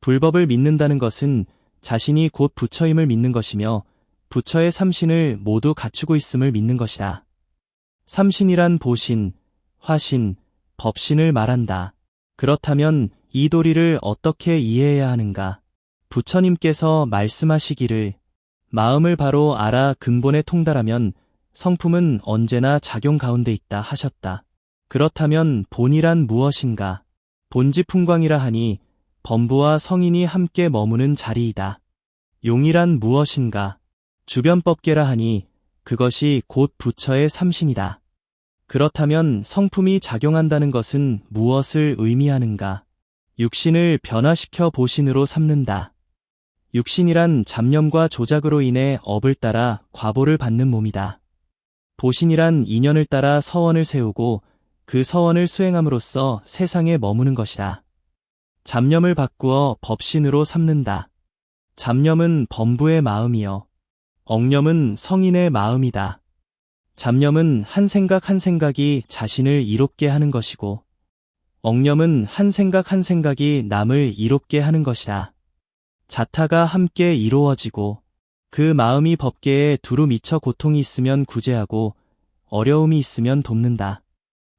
불법을 믿는다는 것은 자신이 곧 부처임을 믿는 것이며 부처의 삼신을 모두 갖추고 있음을 믿는 것이다. 삼신이란 보신, 화신, 법신을 말한다. 그렇다면 이 도리를 어떻게 이해해야 하는가? 부처님께서 말씀하시기를 마음을 바로 알아 근본에 통달하면 성품은 언제나 작용 가운데 있다 하셨다. 그렇다면 본이란 무엇인가? 본지 풍광이라 하니 범부와 성인이 함께 머무는 자리이다. 용이란 무엇인가? 주변법계라 하니 그것이 곧 부처의 삼신이다. 그렇다면 성품이 작용한다는 것은 무엇을 의미하는가? 육신을 변화시켜 보신으로 삼는다. 육신이란 잡념과 조작으로 인해 업을 따라 과보를 받는 몸이다. 보신이란 인연을 따라 서원을 세우고 그 서원을 수행함으로써 세상에 머무는 것이다. 잡념을 바꾸어 법신으로 삼는다. 잡념은 범부의 마음이요. 억념은 성인의 마음이다. 잡념은 한 생각 한 생각이 자신을 이롭게 하는 것이고, 억념은 한 생각 한 생각이 남을 이롭게 하는 것이다. 자타가 함께 이루어지고, 그 마음이 법계에 두루 미쳐 고통이 있으면 구제하고, 어려움이 있으면 돕는다.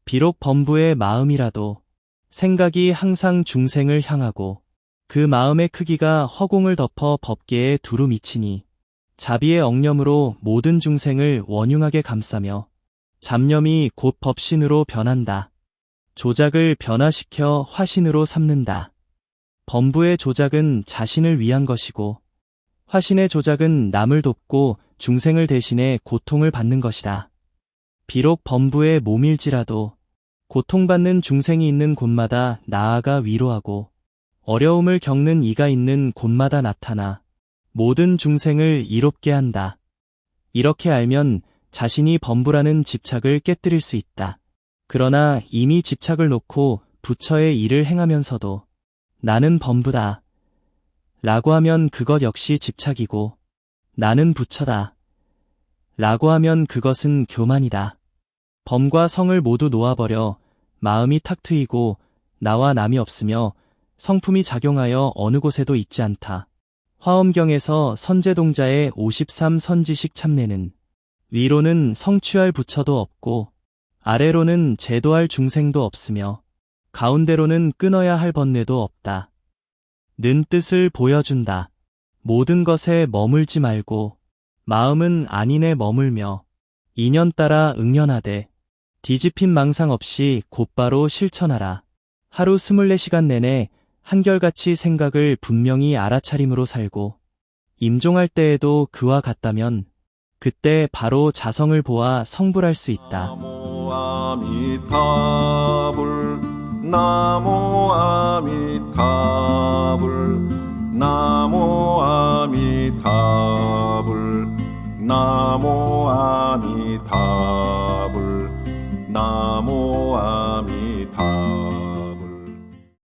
비록 범부의 마음이라도, 생각이 항상 중생을 향하고, 그 마음의 크기가 허공을 덮어 법계에 두루 미치니, 자비의 억념으로 모든 중생을 원흉하게 감싸며 잡념이 곧 법신으로 변한다. 조작을 변화시켜 화신으로 삼는다. 범부의 조작은 자신을 위한 것이고 화신의 조작은 남을 돕고 중생을 대신해 고통을 받는 것이다. 비록 범부의 몸일지라도 고통받는 중생이 있는 곳마다 나아가 위로하고 어려움을 겪는 이가 있는 곳마다 나타나 모든 중생을 이롭게 한다. 이렇게 알면 자신이 범부라는 집착을 깨뜨릴 수 있다. 그러나 이미 집착을 놓고 부처의 일을 행하면서도 나는 범부다. 라고 하면 그것 역시 집착이고 나는 부처다. 라고 하면 그것은 교만이다. 범과 성을 모두 놓아버려 마음이 탁 트이고 나와 남이 없으며 성품이 작용하여 어느 곳에도 있지 않다. 화엄경에서 선제동자의 53 선지식 참내는 위로는 성취할 부처도 없고 아래로는 제도할 중생도 없으며 가운데로는 끊어야 할 번뇌도 없다. 는 뜻을 보여준다. 모든 것에 머물지 말고 마음은 아닌에 머물며 인연 따라 응연하되 뒤집힌 망상 없이 곧바로 실천하라. 하루 24시간 내내 한결같이 생각을 분명히 알아차림으로 살고 임종할 때에도 그와 같다면 그때 바로 자성을 보아 성불할 수 있다. 나모 아미타불 나모 아미타불 나모 아미타불 나모 아미타불 나모 아미타불